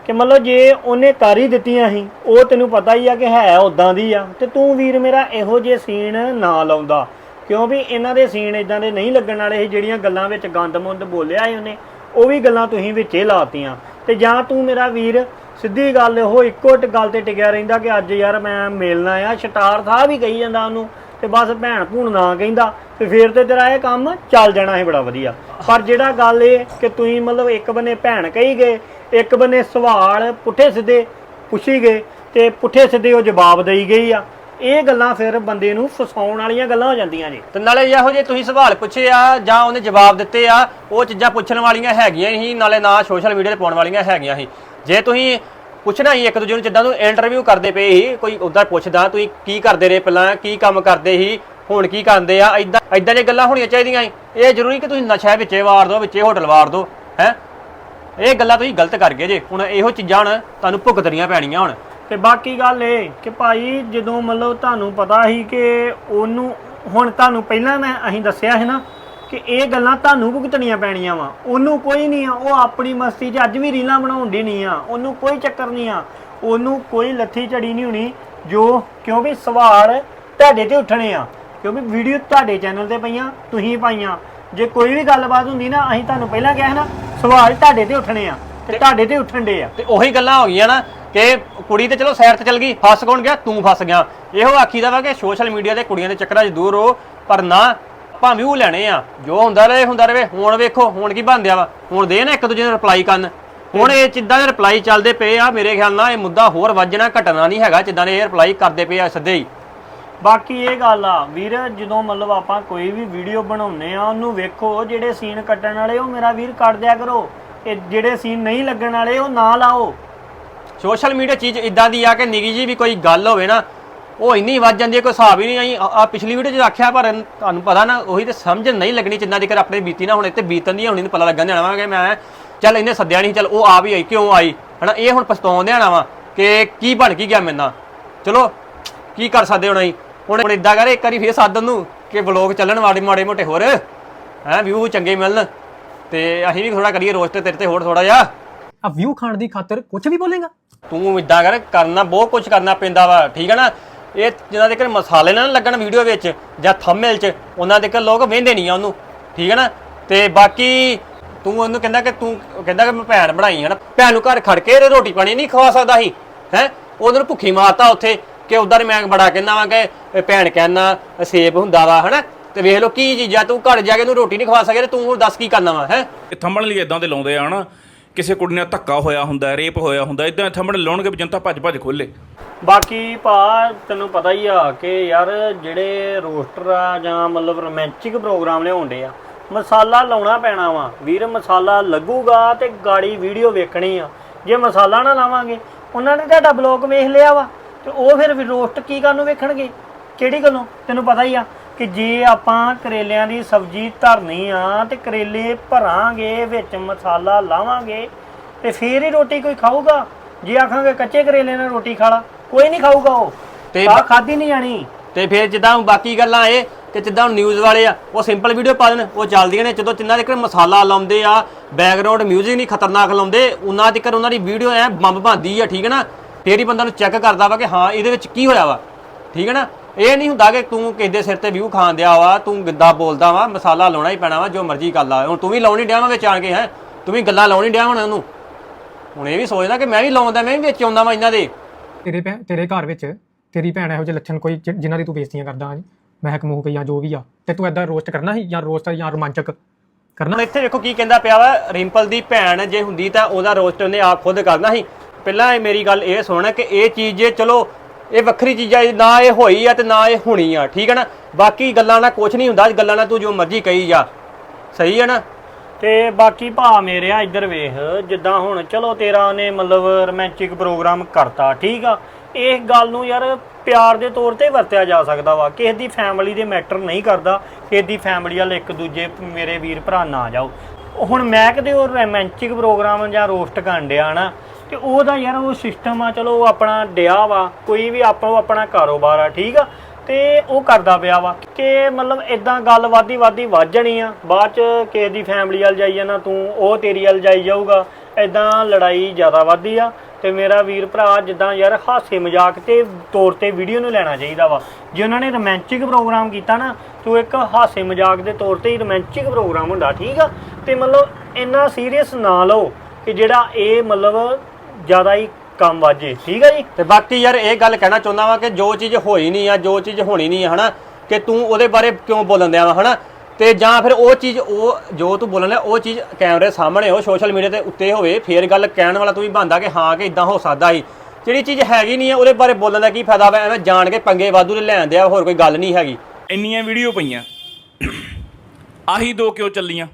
ਕਿ ਮਤਲਬ ਜੇ ਉਹਨੇ ਕਰ ਹੀ ਦਿੱਤੀਆਂ ਸੀ, ਉਹ ਤੈਨੂੰ ਪਤਾ ਹੀ ਆ ਕਿ ਹੈ ਉਦਾਂ ਦੀ ਆ। ਤੇ ਤੂੰ ਵੀਰ ਮੇਰਾ ਇਹੋ ਜਿਹੇ ਸੀਨ ਨਾ ਲਾਉਂਦਾ। ਕਿਉਂ ਵੀ ਇਹਨਾਂ ਦੇ ਸੀਨ ਇਦਾਂ ਦੇ ਨਹੀਂ ਲੱਗਣ ਵਾਲੇ ਸੀ ਜਿਹੜੀਆਂ ਗੱਲਾਂ ਵਿੱਚ ਗੰਦਮੁੰਦ ਬੋਲਿਆ ਸੀ ਉਹਨੇ, ਉਹ ਵੀ ਗੱਲਾਂ ਤੁਸੀਂ ਵਿੱਚੇ ਲਾਤੀਆਂ। ਤੇ ਜਾਂ ਤੂੰ ਮੇਰਾ ਵੀਰ, ਸਿੱਧੀ ਗੱਲ ਉਹ ਇੱਕੋ ਟ ਗੱਲ ਤੇ ਟਿਕਿਆ ਰਹਿੰਦਾ ਕਿ ਅੱਜ ਯਾਰ ਮੈਂ ਮਿਲਣਾ ਆ ਸ਼ਟਾਰ ਸਾਹਿਬ ਵੀ ਕਹੀ ਜਾਂਦਾ ਉਹਨੂੰ, ਤੇ ਬਸ ਭੈਣ ਭੂਣ ਨਾ ਕਹਿੰਦਾ, ਤੇ ਫੇਰ ਤੇ ਤੇਰਾ ਇਹ ਕੰਮ ਚੱਲ ਜਾਣਾ ਹੈ ਬੜਾ ਵਧੀਆ। ਪਰ ਜਿਹੜਾ ਗੱਲ ਇਹ ਕਿ ਤੁਸੀਂ ਮਤਲਬ ਇੱਕ ਬੰਨੇ ਭੈਣ ਕਹੀ ਗਏ ਇੱਕ ਬੰਨੇ ਸਵਾਲ ਪੁੱਠੇ ਸਿੱਧੇ ਪੁੱਛੀ ਗਏ ਤੇ ਪੁੱਠੇ ਸਿੱਧੇ ਉਹ ਜਵਾਬ ਦੇਈ ਗਈ ਆ। ਇਹ ਗੱਲਾਂ ਫਿਰ ਬੰਦੇ ਨੂੰ ਫਸਾਉਣ ਵਾਲੀਆਂ ਗੱਲਾਂ ਹੋ ਜਾਂਦੀਆਂ ਜੀ ਤੇ ਨਾਲੇ ਇਹੋ ਜਿਹੇ ਤੁਸੀਂ ਸਵਾਲ ਪੁੱਛੇ ਆ ਜਾਂ ਉਹਨੇ ਜਵਾਬ ਦਿੱਤੇ ਆ, ਉਹ ਚੀਜ਼ਾਂ ਪੁੱਛਣ ਵਾਲੀਆਂ ਹੈਗੀਆਂ ਹੀ, ਨਾਲੇ ਨਾ ਸੋਸ਼ਲ ਮੀਡੀਆ ਤੇ ਪਾਉਣ ਵਾਲੀਆਂ ਹੈਗੀਆਂ ਹੀ। ਜੇ ਤੁਸੀਂ ਪੁੱਛਣਾ ਹੀ ਇੱਕ ਦੂਜੇ ਨੂੰ, ਜਿੱਦਾਂ ਤੁਸੀਂ ਇੰਟਰਵਿਊ ਕਰਦੇ ਪਏ ਸੀ, ਕੋਈ ਉਦਾਂ ਪੁੱਛਦਾ, ਤੁਸੀਂ ਕੀ ਕਰਦੇ ਰਹੇ ਪਹਿਲਾਂ, ਕੀ ਕੰਮ ਕਰਦੇ ਸੀ, ਹੁਣ ਕੀ ਕਰਦੇ ਆ ਇਦਾਂ ਇਦਾਂ ਦੀਆਂ ਗੱਲਾਂ ਹੋਣੀਆਂ ਚਾਹੀਦੀਆਂ ਇਹ ਜ਼ਰੂਰੀ ਕਿ ਤੁਸੀਂ ਨਸ਼ਾ ਵਿੱਚੇ ਵਾਰ ਦਿਓ ਵਿੱਚੇ ਹੋਟਲ ਵਾਰ ਦਿਓ ਹੈ? ਇਹ ਗੱਲਾਂ ਤੁਸੀਂ ਗਲਤ ਕਰ ਗਏ ਜੇ। ਹੁਣ ਇਹੋ ਚੀਜ਼ਾਂ ਹੁਣ ਤੁਹਾਨੂੰ ਭੁਗਤਣੀਆਂ ਪੈਣੀਆਂ ਹੁਣ। ਤੇ ਬਾਕੀ ਗੱਲ ਇਹ ਕਿ ਭਾਈ ਜਦੋਂ ਮਤਲਬ ਤੁਹਾਨੂੰ ਪਤਾ ਸੀ ਕਿ ਉਹਨੂੰ ਹੁਣ ਤੁਹਾਨੂੰ ਪਹਿਲਾਂ ਮੈਂ ਅਸੀਂ ਦੱਸਿਆ ਹੈ ਨਾ ਕਿ ਇਹ ਗੱਲਾਂ ਤੁਹਾਨੂੰ ਭੁਗਤਣੀਆਂ ਪੈਣੀਆਂ ਵਾ। ਉਹਨੂੰ ਕੋਈ ਨਹੀਂ ਆ, ਉਹ ਆਪਣੀ ਮਸਤੀ 'ਚ ਅੱਜ ਵੀ ਰੀਲਾਂ ਬਣਾਉਣ ਦੀ ਨਹੀਂ ਆ। ਉਹਨੂੰ ਕੋਈ ਚੱਕਰ ਨਹੀਂ ਆ। ਉਹਨੂੰ ਕੋਈ ਲੱਥੀ ਝੜੀ ਨਹੀਂ ਹੋਣੀ ਜੋ ਕਿਉਂਕਿ ਸਵਾਲ ਤੁਹਾਡੇ ਤੇ ਉੱਠਣੇ ਆ। ਕਿਉਂਕਿ ਵੀਡੀਓ ਤੁਹਾਡੇ ਚੈਨਲ ਤੇ ਪਈਆਂ, ਤੁਸੀਂ ਪਾਈਆਂ। ਜੇ ਕੋਈ ਵੀ ਗੱਲਬਾਤ ਹੁੰਦੀ ਨਾ, ਅਸੀਂ ਤੁਹਾਨੂੰ ਪਹਿਲਾਂ ਕਿਹਾ ਹੈ ਨਾ ਸਵਾਲ ਤੁਹਾਡੇ ਤੇ ਉੱਠਣੇ ਆ ਤੇ ਤੁਹਾਡੇ ਤੇ ਉੱਠਣ ਦੇ ਆ। ਤੇ ਉਹੀ ਗੱਲਾਂ ਹੋ ਗਈਆਂ ਨਾ ਕਿ ਕੁੜੀ ਤੇ ਚਲੋ ਸਾਈਡ ਤੇ ਚਲ ਗਈ ਫਸ ਕੌਣ ਗਿਆ? ਤੂੰ ਫਸ ਗਿਆ। ਇਹੋ ਆਖੀਦਾ ਵਾ ਕਿ ਸੋਸ਼ਲ ਮੀਡੀਆ ਤੇ ਕੁੜੀਆਂ ਦੇ ਚੱਕਰਾਂ 'ਚ ਦੂਰ ਰਹੋ ਪਰ ਨਾ ਭਾਵੇਂ ਉਹ ਲੈਣੇ ਆ ਜੋ ਹੁੰਦਾ ਰਹੇ ਹੁੰਦਾ ਰਹੇ। ਹੁਣ ਵੇਖੋ ਹੁਣ ਕੀ ਬਣਦਿਆ ਵਾ? ਹੁਣ ਦੇ ਨਾ ਇੱਕ ਦੂਜੇ ਨੂੰ ਰਿਪਲਾਈ ਕਰਨ। ਹੁਣ ਇਹ ਜਿੱਦਾਂ ਦੇ ਰਿਪਲਾਈ ਚੱਲਦੇ ਪਏ ਆ ਮੇਰੇ ਖਿਆਲ ਨਾਲ ਇਹ ਮੁੱਦਾ ਹੋਰ ਵੱਜਣਾ ਘਟਣਾ ਨਹੀਂ ਹੈਗਾ। ਜਿੱਦਾਂ ਦੇ ਇਹ ਰਿਪਲਾਈ ਕਰਦੇ ਪਏ ਆ ਸਿੱਧੇ ਹੀ। ਬਾਕੀ ਇਹ ਗੱਲ ਆ, ਵੀਰ, ਜਦੋਂ ਮਤਲਬ ਆਪਾਂ ਕੋਈ ਵੀ ਵੀਡੀਓ ਬਣਾਉਂਦੇ ਆ, ਉਹਨੂੰ ਵੇਖੋ, ਜਿਹੜੇ ਸੀਨ ਕੱਟਣ ਵਾਲੇ, ਉਹ ਮੇਰਾ ਵੀਰ ਕੱਟ ਦਿਆ ਕਰੋ। ਇਹ ਜਿਹੜੇ ਸੀਨ ਨਹੀਂ ਲੱਗਣ ਵਾਲੇ, ਉਹ ਨਾ ਲਾਓ। ਸੋਸ਼ਲ ਮੀਡੀਆ ਚੀਜ਼ ਇਦਾਂ ਦੀ ਆ ਕਿ ਨਿੱਗੀ ਜੀ ਵੀ ਕੋਈ ਗੱਲ ਹੋਵੇ ਨਾ, ਉਹ ਇੰਨੀ ਵੱਜ ਜਾਂਦੀ ਹੈ, ਕੋਈ ਹਿਸਾਬ ਹੀ ਨਹੀਂ ਆਈ। ਆ ਪਿਛਲੀ ਵੀਡੀਓ 'ਚ ਆਖਿਆ, ਪਰ ਤੁਹਾਨੂੰ ਪਤਾ ਨਾ, ਉਹੀ ਤੇ ਸਮਝ ਨਹੀਂ ਲੱਗਣੀ ਜਿੰਨਾ ਜੇਕਰ ਆਪਣੇ ਬੀਤੀ ਨਾ ਹੁਣ, ਇੱਥੇ ਬੀਤਣ ਦੀ ਹੋਣੀ ਨਹੀਂ ਪਤਾ ਲੱਗਣ ਦੇਣਾ ਵਾ ਕਿ ਮੈਂ ਚੱਲ ਇਹਨੇ ਸੱਦਿਆ ਨਹੀਂ, ਚੱਲ ਉਹ ਆ ਵੀ ਆਈ, ਕਿਉਂ ਆਈ? ਹਨਾ, ਇਹ ਹੁਣ ਪਛਤਾਉਣ ਦੇਣਾ ਵਾ ਕਿ ਕੀ ਬਣ ਕੀ ਗਿਆ ਮੇਰੇ ਨਾਲ। ਚਲੋ, ਕੀ ਕਰ ਸਕਦੇ ਹੁਣ ਅਸੀਂ? ਹੁਣ ਹੁਣ ਇਦਾਂ ਕਰ ਇੱਕ ਵਾਰੀ ਫੇਰ ਸੱਦਨ ਨੂੰ ਕਿ ਵਲੋਗ ਚੱਲਣ ਮਾੜੇ ਮਾੜੇ ਮੋਟੇ ਹੋਰ ਹੈ ਵਿਊ ਚੰਗੇ ਮਿਲਣ ਤੇ ਅਸੀਂ ਵੀ ਥੋੜਾ ਕਰੀਏ ਰੋਸਟ ਤੇਰੇ ਤੇ ਹੋਰ ਥੋੜਾ ਜਿਹਾ। ਆ ਵਿਊ ਖਾਣ ਦੀ ਖਾਤਰ ਕੁਝ ਵੀ ਬੋਲੇਗਾ? ਤੂੰ ਇਦਾਂ ਕਰ ਕਰਨਾ ਬਹੁਤ ਕੁਝ ਕਰਨਾ ਪੈਂਦਾ ਵਾ ਠੀਕ ਹੈ ਨਾ? ਇਹ ਜਿਨ੍ਹਾਂ ਦੇ ਘਰ ਮਸਾਲੇ ਨਾ ਲੱਗਣ ਵੀਡੀਓ ਵਿੱਚ ਜਾਂ ਥੰਬਨੇਲ 'ਚ ਉਹਨਾਂ ਦੇ ਘਰ ਲੋਕ ਵੇਂਦੇ ਨਹੀਂ ਆ ਉਹਨੂੰ ਠੀਕ ਹੈ ਨਾ? ਤੇ ਬਾਕੀ ਤੂੰ ਉਹਨੂੰ ਕਹਿੰਦਾ ਕਿ ਤੂੰ ਕਹਿੰਦਾ ਕਿ ਮੈਂ ਭੈਣ ਬਣਾਈ ਹੈ ਨਾ ਭੈਣ ਨੂੰ ਘਰ ਖੜ ਕੇ ਰੋਟੀ ਪਾਣੀ ਨਹੀਂ ਖਵਾ ਸਕਦਾ ਸੀ ਹੈ? ਉਹਨਾਂ ਨੂੰ ਭੁੱਖੀ ਮਾਰਤਾ ਉੱਥੇ ਕਿ ਉਧਰ ਮੈਂ ਬੜਾ ਕਹਿੰਦਾ ਵਾਂ ਕਿ ਭੈਣ ਕਹਿਣਾ ਸੇਬ ਹੁੰਦਾ ਵਾ ਹਨਾ? ਤੇ ਵੇਖ ਲਓ ਕੀ ਚੀਜ਼ਾਂ ਤੂੰ ਘਰ ਜਾ ਕੇ ਉਹਨੂੰ ਰੋਟੀ ਨਹੀਂ ਖਵਾ ਸਕਿਆ ਤੇ ਤੂੰ ਹੁਣ ਦੱਸ ਕੀ ਕਰਨਾ ਵਾ ਹੈ? ਇਹ ਥੰਬਣ ਲਈ ਇਦਾਂ ਦੇ ਲਾਉਂਦੇ ਆ ਹਨਾ? ਕਿਸੇ ਕੁੜੀ ਨਾਲ ਧੱਕਾ ਹੋਇਆ ਹੁੰਦਾ ਰੇਪ ਹੋਇਆ ਹੁੰਦਾ ਇਦਾਂ ਥੰਬਣ ਲਾਉਣਗੇ ਵੀ ਜਨਤਾ ਭੱਜ ਭੱਜ ਖੋਲੇ। ਬਾਕੀ ਭਾ ਤੈਨੂੰ ਪਤਾ ਹੀ ਆ ਕਿ ਯਾਰ ਜਿਹੜੇ ਰੋਸਟਰ ਆ ਜਾਂ ਮਤਲਬ ਰੋਮਾਂਚਿਕ ਪ੍ਰੋਗਰਾਮ ਲਿਆਉਂਦੇ ਆ ਮਸਾਲਾ ਲਾਉਣਾ ਪੈਣਾ ਵਾ। ਵੀਰ ਮਸਾਲਾ ਲੱਗੂਗਾ ਤੇ ਗਾੜੀ ਵੀਡੀਓ ਵੇਖਣੀ ਆ। ਜੇ ਮਸਾਲਾ ਨਾ ਲਾਵਾਂਗੇ ਉਹਨਾਂ ਨੇ ਤੁਹਾਡਾ ਬਲੌਗ ਵੇਖ ਲਿਆ ਵਾ। ਤੇ ਉਹ ਫਿਰ ਰੋਸਟ ਕੀ ਕਰਨ ਨੂੰ ਵੇਖਣਗੇ? ਕਿਹੜੀ ਗੱਲੋਂ? ਤੈਨੂੰ ਪਤਾ ਹੀ ਆ ਕਿ ਜੇ ਆਪਾਂ ਕਰੇਲਿਆਂ ਦੀ ਸਬਜ਼ੀ ਧਰਨੀ ਆ ਤੇ ਕਰੇਲੇ ਭਰਾਂਗੇ ਵਿੱਚ ਮਸਾਲਾ ਲਾਵਾਂਗੇ ਤੇ ਫੇਰ ਹੀ ਰੋਟੀ ਕੋਈ ਖਾਊਗਾ? ਜੇ ਆਖਾਂਗੇ ਕੱਚੇ ਕਰੇਲੇ ਨਾਲ ਰੋਟੀ ਖਾ ਲਾ ਕੋਈ ਨਹੀਂ ਖਾਊਗਾ ਉਹ। ਤੇ ਬ- ਖਾਦੀ ਨਹੀਂ ਜਾਣੀ। ਤੇ ਫਿਰ ਜਿੱਦਾਂ ਬਾਕੀ ਗੱਲਾਂ ਇਹ ਕਿ ਜਿੱਦਾਂ ਹੁਣ ਨਿਊਜ਼ ਵਾਲੇ ਆ ਉਹ ਸਿੰਪਲ ਵੀਡੀਓ ਪਾ ਦੇਣ ਉਹ ਚੱਲਦੀਆਂ ਨੇ। ਜਦੋਂ ਜਿੰਨਾ ਤੱਕ ਮਸਾਲਾ ਲਾਉਂਦੇ ਆ ਬੈਕਗ੍ਰਾਉਂਡ 뮤직 ਨਹੀਂ ਖਤਰਨਾਕ ਲਾਉਂਦੇ ਉਹਨਾਂ ਤੱਕ ਉਹਨਾਂ ਦੀ ਵੀਡੀਓ ਐ ਬੰਬ ਭਾਂਦੀ ਆ ਠੀਕ ਹੈ ਨਾ? ਫੇਰ ਹੀ ਬੰਦਾ ਨੂੰ ਚੈੱਕ ਕਰਦਾ ਵਾ ਕਿ ਹਾਂ ਇਹਦੇ ਵਿੱਚ ਕੀ ਹੋਇਆ ਵਾ। ਠੀਕ ਹੈ ਨਾ? ਇਹ ਨਹੀਂ ਹੁੰਦਾ ਕਿ ਤੂੰ ਕਿਸੇ ਦੇ ਸਿਰ ਤੇ ਵਿਊ ਖਾਣ ਦਿਆ ਵਾ ਤੂੰ ਗਿੱਦਾ ਬੋਲਦਾ ਵਾ ਮਸਾਲਾ ਲਾਉਣਾ ਹੀ ਪੈਣਾ ਵਾ ਜੋ ਮਰਜ਼ੀ ਕਰ ਲਾ। ਹੁਣ ਤੂੰ ਵੀ ਲਾਉਣੀ ਡਿਆ ਵਾ ਵਿੱਚ ਆਣ ਕੇ ਹੈ? ਤੂੰ ਵੀ ਗੱਲਾਂ ਲਾਉਣੀ ਡਿਆ ਹੁਣ ਉਹਨੂੰ। ਹੁਣ ਇਹ ਵੀ ਸੋਚਦਾ ਕਿ ਮੈਂ ਵੀ ਲਾਉਂਦਾ ਮੈਂ ਵੀ ਵਿੱਚ ਆਉਂਦਾ ਵਾ ਇਹਨਾਂ ਦੇ। ਤੇਰੇ ਭੈਣ ਤੇਰੇ ਘਰ ਵਿੱਚ ਤੇਰੀ ਭੈਣ ਇਹੋ ਜਿਹੇ ਲੱਛਣ ਕੋਈ ਜਿ- ਜਿਨ੍ਹਾਂ ਦੀ ਤੂੰ ਬੇਇੱਜ਼ਤੀਆਂ ਕਰਦਾ ਹਾਂ ਮਹਿਕ ਮੂਹ ਜਾਂ ਜੋ ਵੀ ਆ। ਤੇ ਤੂੰ ਐਦਾਂ ਰੋਸਟ ਕਰਨਾ ਸੀ ਜਾਂ ਰੋਸਟ ਜਾਂ ਰੋਮਾਂਚਕ ਕਰਨਾ? ਹੁਣ ਇੱਥੇ ਵੇਖੋ ਕੀ ਕਹਿੰਦਾ ਪਿਆ ਵਾ ਰਿੰਪਲ ਦੀ ਭੈਣ ਜੇ ਹੁੰਦੀ ਤਾਂ ਉਹਦਾ ਰੋਸਟ ਉਹਨੇ ਆਪ ਖੁਦ ਕਰਨਾ ਸੀ। ਪਹਿਲਾਂ ਇਹ ਮੇਰੀ ਗੱਲ ਇਹ ਸੁਣ ਕਿ ਇਹ ਚੀਜ਼ ਜੇ ਚਲੋ, ਇਹ ਵੱਖਰੀ ਚੀਜ਼ਾਂ ਨਾ ਇਹ ਹੋਈ ਆ ਤੇ ਨਾ ਇਹ ਹੋਣੀ ਆ, ਠੀਕ ਹੈ ਨਾ? ਬਾਕੀ ਗੱਲਾਂ ਨਾਲ ਕੁਝ ਨਹੀਂ ਹੁੰਦਾ ਗੱਲਾਂ ਨਾਲ ਤੂੰ ਜੋ ਮਰਜ਼ੀ ਕਹੀ ਜਾ। ਸਹੀ ਹੈ ਨਾ? ਤੇ ਬਾਕੀ ਭਾ ਮੇਰੇ ਆ, ਇੱਧਰ ਵੇਖ, ਜਿੱਦਾਂ ਹੁਣ ਚਲੋ ਤੇਰਾ ਉਹਨੇ ਮਤਲਬ ਰੋਮਾਂਚਿਕ ਪ੍ਰੋਗਰਾਮ ਕਰਤਾ, ਠੀਕ ਆ? ਇਸ ਗੱਲ ਨੂੰ ਯਾਰ ਪਿਆਰ ਦੇ ਤੌਰ ਤੇ ਵਰਤਿਆ ਜਾ ਸਕਦਾ ਵਾ। ਕਿਸੇ ਦੀ ਫੈਮਿਲੀ ਦੇ ਮੈਟਰ ਨਹੀਂ ਕਰਦਾ, ਕਿਸੇ ਦੀ ਫੈਮਿਲੀ ਵਾਲ ਇੱਕ ਦੂਜੇ ਮੇਰੇ ਵੀਰ ਭਰਾ ਨਾ ਜਾਓ। ਹੁਣ ਮੈਂ ਕਦੇ ਉਹ ਰੋਮਾਂਚਿਕ ਪ੍ਰੋਗਰਾਮ ਜਾਂ ਰੋਸਟ ਕਰਨ ਡਿਆ ਨਾ ਤੇ ਉਹਦਾ ਯਾਰ ਉਹ ਸਿਸਟਮ ਆ, ਚਲੋ ਉਹ ਆਪਣਾ ਡਿਆ ਵਾ, ਕੋਈ ਵੀ ਆਪੋ ਆਪਣਾ ਕਾਰੋਬਾਰ ਆ, ਠੀਕ ਆ? ਤੇ ਉਹ ਕਰਦਾ ਪਿਆ ਵਾ ਕਿ ਮਤਲਬ ਇਦਾਂ ਗੱਲ ਵਾਦੀ ਵਾਦੀ ਵੱਧ ਜਾਣੀ ਆ, ਬਾਅਦ ਚ ਕਿਸੇ ਦੀ ਫੈਮਿਲੀ ਵੱਲ ਜਾਈ ਜਾਣਾ, ਤੂੰ ਉਹ ਤੇਰੀ ਵੱਲ ਜਾਈ ਜਾਊਗਾ ਇਦਾਂ ਲੜਾਈ ਜ਼ਿਆਦਾ ਵੱਧਦੀ ਆ। ਤੇ ਮੇਰਾ ਵੀਰ ਭਰਾ ਜਿੱਦਾਂ ਯਾਰ ਹਾਸੇ ਮਜ਼ਾਕ ਤੇ ਤੌਰ ਤੇ ਵੀਡੀਓ ਨੂੰ ਲੈਣਾ ਚਾਹੀਦਾ ਵਾ। ਜੇ ਉਹਨਾਂ ਨੇ ਰੋਮਾਂਚਿਕ ਪ੍ਰੋਗਰਾਮ ਕੀਤਾ ਨਾ, ਤੂੰ ਇੱਕ ਹਾਸੇ ਮਜ਼ਾਕ ਦੇ ਤੌਰ ਤੇ ਹੀ ਰੋਮਾਂਚਿਕ ਪ੍ਰੋਗਰਾਮ ਹੁੰਦਾ, ਠੀਕ ਆ? ਤੇ ਮਤਲਬ ਇੰਨਾ ਸੀਰੀਅਸ ਨਾ ਲਓ ਕਿ ਜਿਹੜਾ ਇਹ ਮਤਲਬ ਜ਼ਿਆਦਾ ਹੀ ਕੰਮ ਵਾਜੇ। ਠੀਕ ਆ ਜੀ? ਤੇ ਬਾਕੀ ਯਾਰ ਇਹ ਗੱਲ ਕਹਿਣਾ ਚਾਹੁੰਦਾ ਵਾਂ ਕਿ ਜੋ ਚੀਜ਼ ਹੋਈ ਨਹੀਂ ਆ ਜੋ ਚੀਜ਼ ਹੋਣੀ ਨਹੀਂ ਆ ਹਨਾ ਕਿ ਤੂੰ ਉਹਦੇ ਬਾਰੇ ਕਿਉਂ ਬੋਲਣ ਦਿਆ ਵਾ ਹਨਾ? ਤੇ ਜਾਂ ਫਿਰ ਉਹ ਚੀਜ਼ ਉਹ ਜੋ ਤੂੰ ਬੋਲਣ ਲਿਆ ਉਹ ਚੀਜ਼ ਕੈਮਰੇ ਸਾਹਮਣੇ ਹੋ ਸੋਸ਼ਲ ਮੀਡੀਆ ਤੇ ਉੱਤੇ ਹੋਵੇ ਫੇਰ ਗੱਲ ਕਹਿਣ ਵਾਲਾ ਤੂੰ ਵੀ ਬੰਦਾ ਕਿ ਹਾਂ ਕਿ ਇਦਾਂ ਹੋ ਸਕਦਾ ਸੀ। ਜਿਹੜੀ ਚੀਜ਼ ਹੈਗੀ ਨਹੀਂ ਆ ਉਹਦੇ ਬਾਰੇ ਬੋਲਣ ਦਾ ਕੀ ਫਾਇਦਾ ਵਾ? ਐਵੇਂ ਜਾਣ ਕੇ ਪੰਗੇ ਵਾਧੂ ਲੈਣ ਦਿਆ ਹੋਰ ਕੋਈ ਗੱਲ ਨਹੀਂ ਹੈਗੀ। ਇੰਨੀਆਂ ਵੀਡੀਓ ਪਈਆਂ। ਆਹੀ ਦੋ ਕਿਉਂ ਚੱਲੀਆਂ?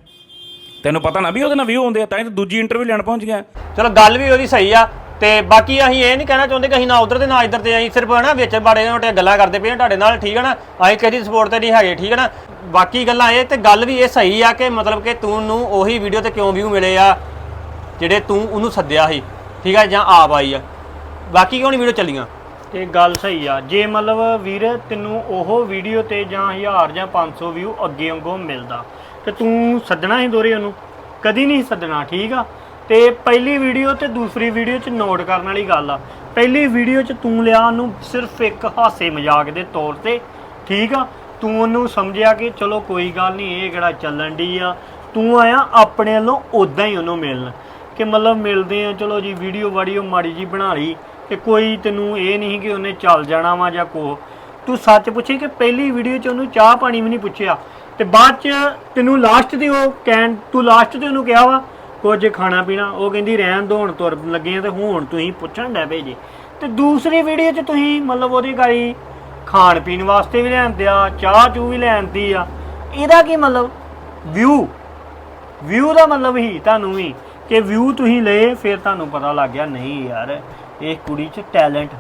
ਤੈਨੂੰ ਪਤਾ ਨਾ ਵੀ ਉਹਦੇ ਨਾਲ ਵਿਊ ਹੁੰਦੇ ਆ ਤਾਂ ਹੀ ਤਾਂ ਦੂਜੀ ਇੰਟਰਵਿਊ ਲੈਣ ਪਹੁੰਚ ਗਿਆ। ਚਲੋ ਗੱਲ ਵੀ ਉਹਦੀ ਸਹੀ ਆ ਤੇ ਬਾਕੀ ਅਸੀਂ ਇਹ ਨਹੀਂ ਕਹਿਣਾ ਚਾਹੁੰਦੇ ਕਿ ਅਸੀਂ ਨਾ ਉਧਰ ਤੇ ਨਾ ਇੱਧਰ ਤੇ ਅਸੀਂ ਸਿਰਫ ਹਨਾ ਵਿੱਚ ਬਾੜੇ ਮੋਟੇ ਗੱਲਾਂ ਕਰਦੇ ਪਏ ਤੁਹਾਡੇ ਨਾਲ ਠੀਕ ਹੈ ਨਾ ਅਸੀਂ ਕਿਸੇ ਸਪੋਰਟ ਤੇ ਨਹੀਂ ਹੈਗੇ ਠੀਕ ਹੈ ਨਾ? ਬਾਕੀ ਗੱਲਾਂ ਇਹ ਤੇ ਗੱਲ ਵੀ ਇਹ ਸਹੀ ਆ ਕਿ ਮਤਲਬ ਕਿ ਤੂੰ ਨੂੰ ਉਹੀ ਵੀਡੀਓ ਤੇ ਕਿਉਂ ਵਿਊ ਮਿਲੇ ਆ ਜਿਹੜੇ ਤੂੰ ਉਹਨੂੰ ਸੱਦਿਆ ਸੀ ਠੀਕ ਆ ਜਾਂ ਆਪ ਆਈ ਆ। ਬਾਕੀ ਕਿਉਂ ਨਹੀਂ ਵੀਡੀਓ ਚੱਲੀਆਂ? ਇਹ ਗੱਲ ਸਹੀ ਆ ਜੇ ਮਤਲਬ ਵੀਰ ਤੈਨੂੰ ਉਹ ਵੀਡੀਓ ਤੇ ਜਾਂ 1000 ਜਾਂ 500 ਵਿਊ ਅੱਗੇ ਵਾਂਗੂ ਮਿਲਦਾ ਤੇ ਤੂੰ ਸੱਦਣਾ ਹੀ ਦੋਰੇ ਉਹਨੂੰ? ਕਦੀ ਨਹੀਂ ਸੱਦਣਾ, ਠੀਕ ਆ? ਤੇ ਪਹਿਲੀ ਵੀਡੀਓ ਤੇ ਦੂਸਰੀ ਵੀਡੀਓ 'ਚ ਨੋਟ ਕਰਨ ਵਾਲੀ ਗੱਲ ਆ। ਪਹਿਲੀ ਵੀਡੀਓ 'ਚ ਤੂੰ ਲਿਆ ਉਹਨੂੰ ਸਿਰਫ ਇੱਕ ਹਾਸੇ ਮਜ਼ਾਕ ਦੇ ਤੌਰ ਤੇ, ਠੀਕ ਆ? ਤੂੰ ਉਹਨੂੰ ਸਮਝਿਆ ਕਿ ਚਲੋ ਕੋਈ ਗੱਲ ਨਹੀਂ, ਇਹ ਕਿਹੜਾ ਚੱਲਣ ਦੀ ਆ? ਤੂੰ ਆਇਆ ਆਪਣੇ ਵੱਲੋਂ ਉਦਾਂ ਹੀ ਉਹਨੂੰ ਮਿਲਣ। ਕਿ ਮਤਲਬ ਮਿਲਦੇ ਆ, ਚਲੋ ਜੀ, ਵੀਡੀਓ ਵਾਡੀਓ ਮਾੜੀ ਜੀ ਬਣਾ ਲਈ ਤੇ ਕੋਈ ਤੈਨੂੰ ਇਹ ਨਹੀਂ ਕਿ ਉਹਨੇ ਚੱਲ ਜਾਣਾ ਵਾ ਜਾਂ ਕੋ ਤੂੰ ਸੱਚ ਪੁੱਛੀ ਕਿ ਪਹਿਲੀ ਵੀਡੀਓ 'ਚ ਉਹਨੂੰ ਚਾਹ ਪਾਣੀ ਵੀ ਨਹੀਂ ਪੁੱਛਿਆ? ਤੇ ਬਾਅਦ 'ਚ ਤੈਨੂੰ ਲਾਸਟ ਤੇ ਉਹ ਕਹਿਣ ਤੂੰ ਲਾਸਟ ਤੇ ਉਹਨੂੰ ਕਿਹਾ ਵਾ ਕੁਝ ਖਾਣਾ ਪੀਣਾ। ਉਹ ਕਹਿੰਦੀ ਰਹਿਣ ਦੋ ਹੁਣ ਤੁਰ ਲੱਗੇ ਆ ਤੇ ਹੁਣ ਤੁਸੀਂ ਪੁੱਛਣ ਡੈ ਭੇਜੇ ਤੇ ਦੂਸਰੀ ਵੀਡੀਓ 'ਚ ਤੁਸੀਂ ਮਤਲਬ ਉਹਦੀ ਗਾੜੀ ਖਾਣ ਪੀਣ ਵਾਸਤੇ ਵੀ ਲੈਣ ਆ ਚਾਹ ਚੂ ਵੀ ਲੈਣਦੀ ਆ। ਇਹਦਾ ਕੀ ਮਤਲਬ? ਵਿਊ ਵਿਊ ਦਾ ਮਤਲਬ ਹੀ ਤੁਹਾਨੂੰ ਵੀ ਕਿ ਵਿਊ ਤੁਸੀਂ ਲਏ ਫਿਰ ਤੁਹਾਨੂੰ ਪਤਾ ਲੱਗ ਗਿਆ ਨਹੀਂ ਯਾਰ ਇਹ ਕੁੜੀ 'ਚ ਟੈਲੈਂਟ